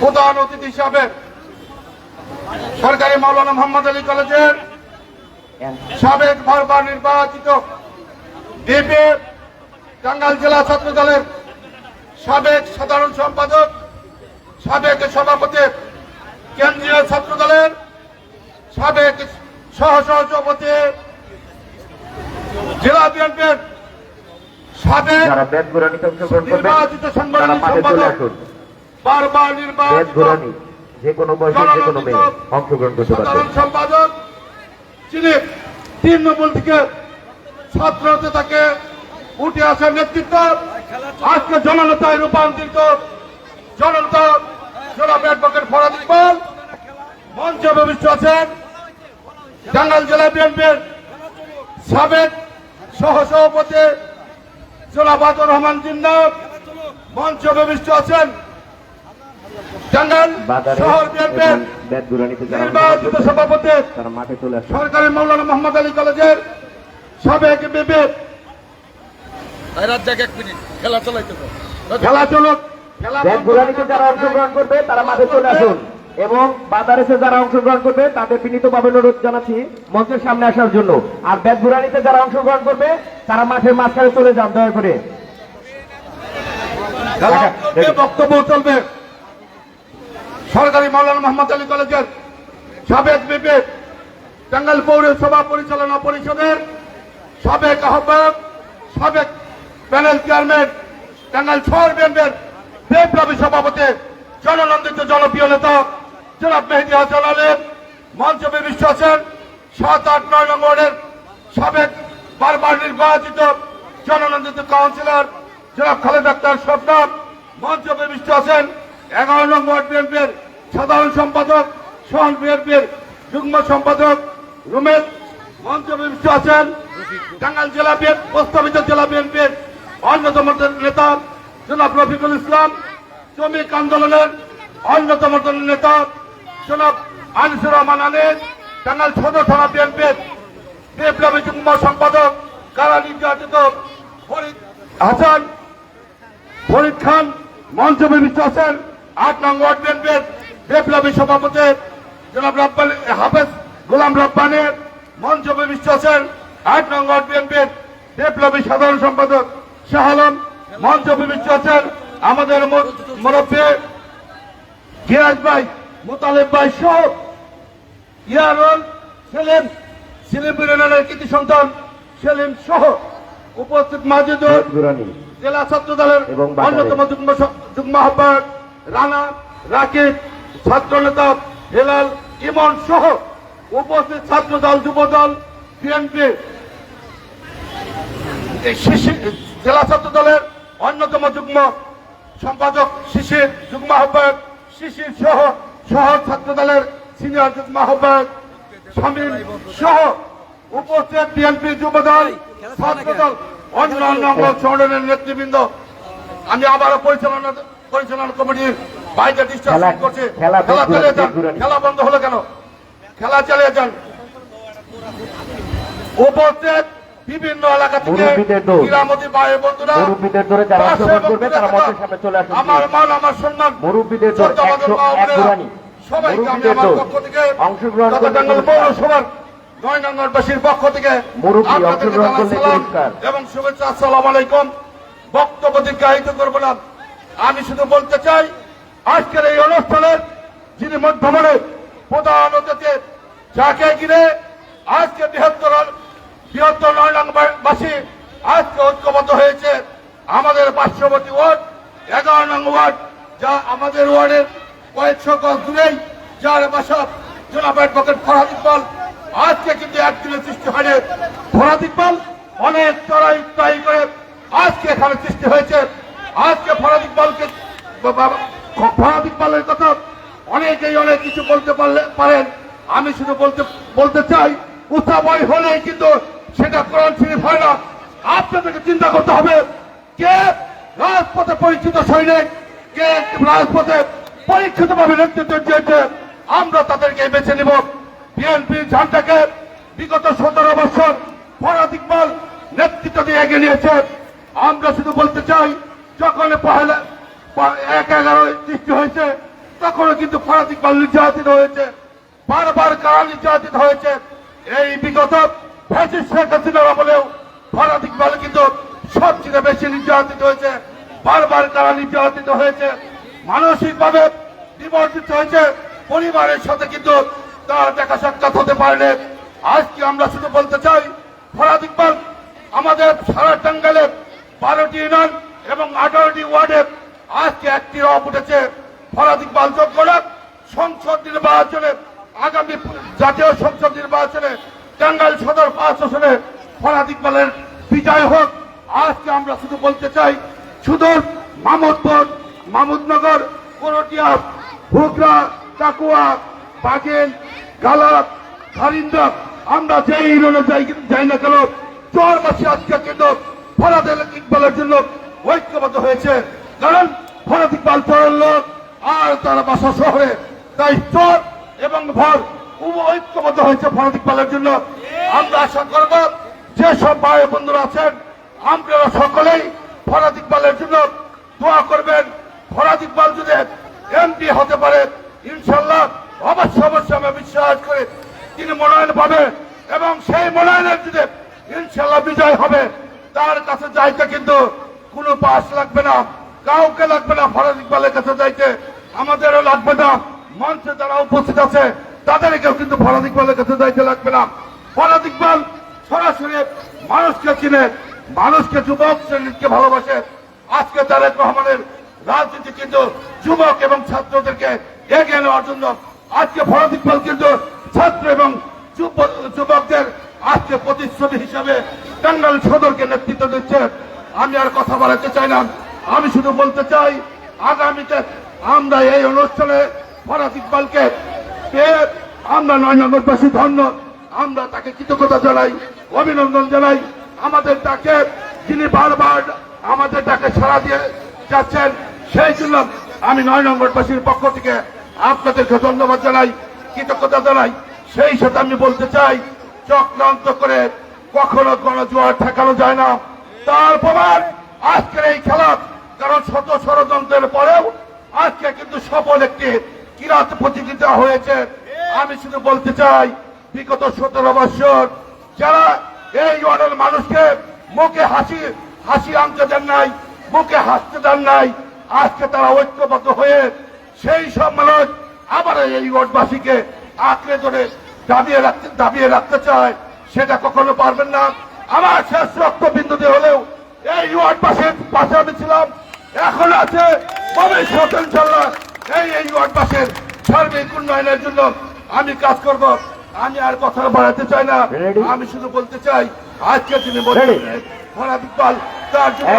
প্রধান অতিথি হিসাবে সরকারি মাওলানা মোহাম্মদ আলী কলেজের সাবেক বারবার নির্বাচিত ডিপি টাঙ্গাইল জেলা ছাত্র দলের সাবেক সাধারণ সম্পাদক সাবেক সভাপতি কেন্দ্রীয় ছাত্র দলের সাবেক সহ সভাপতি জেলা বিএনপির সাবেক নির্বাচিত চলে সম্পাদক বারবার নির্বাচিত যে কোনো বয়সের যে কোনো মেয়ে অংশগ্রহণ করতে পারবে। সাধারণ সম্পাদক যিনি তৃণমূল থেকে ছাত্র হতে তাকে উঠে আসার নেতৃত্ব আজকে জননেতায় রূপান্তরিত জননেতা জনাব অ্যাডভোকেট ফরাদ ইকবাল মঞ্চে ভবিষ্য আছেন টাঙ্গাইল জেলা বিএনপির সাবেক সহ সভাপতি জনাব রহমান জিন্না মঞ্চে ভবিষ্য আছেন টাঙ্গাইল শহর বিএনপির এবং ঘোরানিতে যারা নির্বাচিত অংশগ্রহণ সভাপতি তারা মাঠে চলে আসুন। সরকারি মৌলানা মোহাম্মদ আলী কলেজের সাবেক বিবেক এক মিনিট খেলা চালাইতে খেলা চলুক খেলা যারা অংশগ্রহণ করবে তারা মাঠে চলে আসুন। এবং বাজারেসে যারা অংশগ্রহণ করবে তাদের বিনীতভাবে অনুরোধ জানাচ্ছি মঞ্চের সামনে আসার জন্য। আর ব্যাট ঘোরানিতে যারা অংশগ্রহণ করবে তারা মাঠের মাঝখানে চলে যান দয়া করে। বক্তব্য চলবে। সরকারি মৌলানা মোহাম্মদ আলী কলেজের সাবেক বিবেক টাঙ্গাইল পৌরসভা পরিচালনা পরিষদের সাবেক আহ্বায়ক, সাবেক প্যানেল চেয়ারম্যান টাঙ্গাইল শহর বিএনপির বিপ্লবী সভাপতি, জননন্দিত জনপ্রিয় নেতা, জনাব মেহেদি হাসান আলেম মঞ্চে বিশিষ্ট আছেন সাত আট নয় নং ওয়ার্ডের সাবেক বারবার নির্বাচিত জননন্দিত কাউন্সিলর জনাব খালেদ আক্তার সরকার। মঞ্চে বিশিষ্ট আছেন এগারো নং ওয়ার্ড বিএনপির সাধারণ সম্পাদক, সোহান বিএনপির যুগ্ম সম্পাদক রুমেশ মঞ্চে বিশিষ্ট আছেন। টাঙ্গাইল জেলা বিএনপি প্রস্তাবিত জেলা বিএনপির অন্যতম নেতা জনাব রফিকুল ইসলাম, শ্রমিক আন্দোলনের অন্যতম নেতা জনাব আনিসুর রহমান আনিস টাঙ্গাইল সদর থানা বিএনপির বিপ্লবী যুগ্ম সম্পাদক কারা নির্যাতিত ফরিদ হাসান, ফরিদ খান মঞ্চ বিশিষ্ট আছেন। আট নং ওয়ার্ড বিএনপির বিপ্লবী সভাপতি জনাব রব্বানি হাফেজ গোলাম রব্বানের মঞ্চ আছেন আট নং ওয়ার্ড বিএনপির বিপ্লবী সাধারণ সম্পাদক শাহ আলম মঞ্চ বিশিষ্ট আছেন আমাদের মুরব্বী গিয়াস ভাই মোতালেব ভাই সহ ইয়ারুল সেলিম সেলিম বিরোধের কৃতি সন্তান সেলিম সহ উপস্থিত মাজিদুর জেলা ছাত্র দলের। অন্যতম যুগ্ম যুগ্ম আহ্বায়ক রানা রাকিব ছাত্র নেতা হেলাল, ইমন সহ উপস্থিত ছাত্র দল যুব দল বিএনপি জেলা ছাত্র দলের অন্যতম যুগ্ম সম্পাদক শিশির যুগ্ম আহ্বায়ক শিশির সহ শহর ছাত্র দলের সিনিয়র যুগ্ম আহ্বায়ক শামীম সহ উপস্থিত বিএনপি যুব দল ছাত্র দল অন্যান্য অঙ্গ সংগঠনের নেতৃবৃন্দ। আমি আবারও পরিচালনা পরিচালনা কমিটির বাইরে ডিস্টার্ব করছি। খেলা খেলা চালিয়ে যান। খেলা বন্ধ হলো কেন? খেলা চালিয়ে যান। উপস্থিত বিভিন্ন এলাকা থেকে মুরব্বীদের দোষ। ভাই বন্ধুরা মুরব্বীদের দৌড়ে যারা অংশগ্রহণ এবং করবে তারা মঞ্চের সামনে চলে আসুন আমার মান আমার সম্মান। মুরব্বীদের দৌড় একশো এক বোনেরা, সবাইকে আমি আমার পক্ষ থেকে অংশগ্রহণ তথা করলে টাঙ্গাইল পুরস্কার। পৌরসভার নয় পক্ষ থেকে মুরব্বী অংশগ্রহণ করলে পুরস্কার। এবং শুভেচ্ছা আসসালামু আলাইকুম। বক্তব্য দীর্ঘায়িত করব না। আমি শুধু বলতে চাই, আজকের এই অনুষ্ঠানের যিনি মধ্যমণে, প্রধান অতিথি, যাকে ঘিরে আজকে বৃহত্তর বৃহত্তর নয় বাসী আজকে ঐক্যবদ্ধ হয়েছে। আমাদের পার্শ্ববর্তী ওয়ার্ড, এগারো নং ওয়ার্ড, যা আমাদের ওয়ার্ডের কয়েকশো গজ দূরেই, যার বাসা জনাব অ্যাডভোকেট ফরহাদ ইকবাল। আজকে কিন্তু একদিনের সৃষ্টি হয়নি। ফরহাদ ইকবাল অনেক চড়াই করে আজকে এখানে সৃষ্টি হয়েছে। আজকে ফরহাদ ইকবালকে ফরহাদ ইকবালের কথা অনেকেই অনেক কিছু বলতে পারলে, পারেন। আমি শুধু বলতে বলতে চাই উৎসাবয় হলে কিন্তু সেটা কোরআন শরীফ হয় না। আপনাদেরকে চিন্তা করতে হবে, কে রাজপথে পরিচিত সৈনিক, কে রাজপথে পরীক্ষিত ভাবে নেতৃত্ব দিয়েছে, আমরা তাদেরকে বেছে নিব। বিএনপির ঝান্ডাকে বিগত সতেরো বছর ফরাদ ইকবাল নেতৃত্ব দিয়ে এগিয়ে নিয়েছে। আমরা শুধু বলতে চাই যখন পহেলা এক এগারো সৃষ্টি হয়েছে, তখনও কিন্তু ফরাদ ইকবাল নির্যাতিত হয়েছে। বারবার কারা নির্যাতিত হয়েছে? এই বিগত ফ্যাসিস শেখ হাসিনার আমলেও ফরাদ ইকবাল কিন্তু সবচেয়ে বেশি নির্যাতিত হয়েছে। বারবার কারা নির্যাতিত হয়েছে? মানসিকভাবে বিবর্জিত হয়েছে। পরিবারের সাথে কিন্তু তার দেখা সাক্ষাৎ হতে পারেনি। আজকে আমরা শুধু বলতে চাই ফরাদ আমাদের সারা টাঙ্গালে বারোটি ইউনিয়ন এবং আঠারোটি ওয়ার্ডে আজকে একটি রব উঠেছে ফরাদ ইকবাল যোগ্য না সংসদ নির্বাচনে, আগামী জাতীয় সংসদ নির্বাচনে, টাঙ্গাইল সদর পাঁচ আসনে ফরাদ ইকবালের বিজয় হোক। আজকে আমরা শুধু বলতে চাই, সুদূর মামুদপুর, মামুদনগর করটিয়া ভুগরা টাকুয়া বাগেল গালাত হারিন্দা আমরা যেই ইউনিয়নে যাই যাই না কেন, চরবাসী আজকে কিন্তু ফরাদ ইকবালের জন্য হয়েছে। কারণ ফরাদ ইকবাল চরের লোক আর তারা বাসা শহরে তাই চর এবং ভর ঐক্যবদ্ধ হয়েছে ফরাদ ইকবালের জন্য। আমরা আশা করব যে সব ভাই বন্ধুরা আছেন, আপনারা সকলেই ফরাদ ইকবালের জন্য দোয়া করবেন। ফরাদ ইকবাল যদি এমপি হতে পারে, ইনশাল্লাহ অবশ্যই অবশ্যই আমি বিশ্বাস করে তিনি মনোনয়ন পাবে এবং সেই মনোনয়নের যদি ইনশাল্লাহ বিজয় হবে, তার কাছে যাইতে কিন্তু কোনো পাস লাগবে না, কাউকে লাগবে না ফরাদ ইকবালের কাছে যাইতে। আমাদেরও লাগবে না, মঞ্চে যারা উপস্থিত আছে, তাদেরকেও কিন্তু ফরাদ ইকবালের কাছে যাইতে লাগবে না। ফরাদ ইকবাল সরাসরি মানুষকে চিনে, মানুষকে যুবক শ্রেণীকে ভালোবাসে। আজকে তারেক রহমানের রাজনীতি কিন্তু যুবক এবং ছাত্রদেরকে এগিয়ে নেওয়ার জন্য আজকে ফরাদ ইকবাল কিন্তু ছাত্র এবং যুবকদের আজকে প্রতিশ্রুতি হিসাবে টাঙ্গাইল সদরকে নেতৃত্ব আমি আর কথা বাড়াতে চাই না। আমি শুধু বলতে চাই, আগামীতে আমরা এই অনুষ্ঠানে ফরাদ ইকবালকে আমরা নয় নম্বরবাসী ধন্য। আমরা তাকে কৃতজ্ঞতা জানাই, অভিনন্দন জানাই। আমাদের তাকে যিনি বারবার আমাদের তাকে সাড়া দিয়ে যাচ্ছেন, সেই জন্য আমি নয় নম্বরবাসীর পক্ষ থেকে আপনাদেরকে ধন্যবাদ জানাই, কৃতজ্ঞতা জানাই। সেই সাথে আমি বলতে চাই, চক্রান্ত করে কখনো কোনো জোয়ার ঠেকানো যায় না। তার প্রমাণ আজকের এই খেলা, কারণ শত ষড়যন্ত্রের পরেও আজকে কিন্তু সফল একটি কিরাত প্রতিযোগিতা হয়েছে। আমি শুধু বলতে চাই, বিগত সতেরো বছর যারা এই ওয়ার্ডের মানুষকে মুখে হাসি হাসি আনতে দেন নাই, মুখে হাসতে দেন নাই, আজকে তারা ঐক্যবদ্ধ হয়ে সেই সব মানুষ আবার এই ওয়ার্ডবাসীকে আঁকড়ে ধরে দাবিয়ে রাখতে দাবিয়ে রাখতে চায়, সেটা কখনো পারবেন না। আমার শেষ রক্ত বিন্দুতে হলেও এই ওয়ার্ডবাসীর পাশে আমি ছিলাম। এখন আছে ভবিষ্যৎ ইনশাল্লাহ এই এই ওয়ার্ডবাসীর সার্বিক উন্নয়নের জন্য আমি কাজ করব। আমি আর কথা বাড়াতে চাই না। আমি শুধু বলতে চাই আজকে তিনি? ফরাদ ইকবাল তার জন্য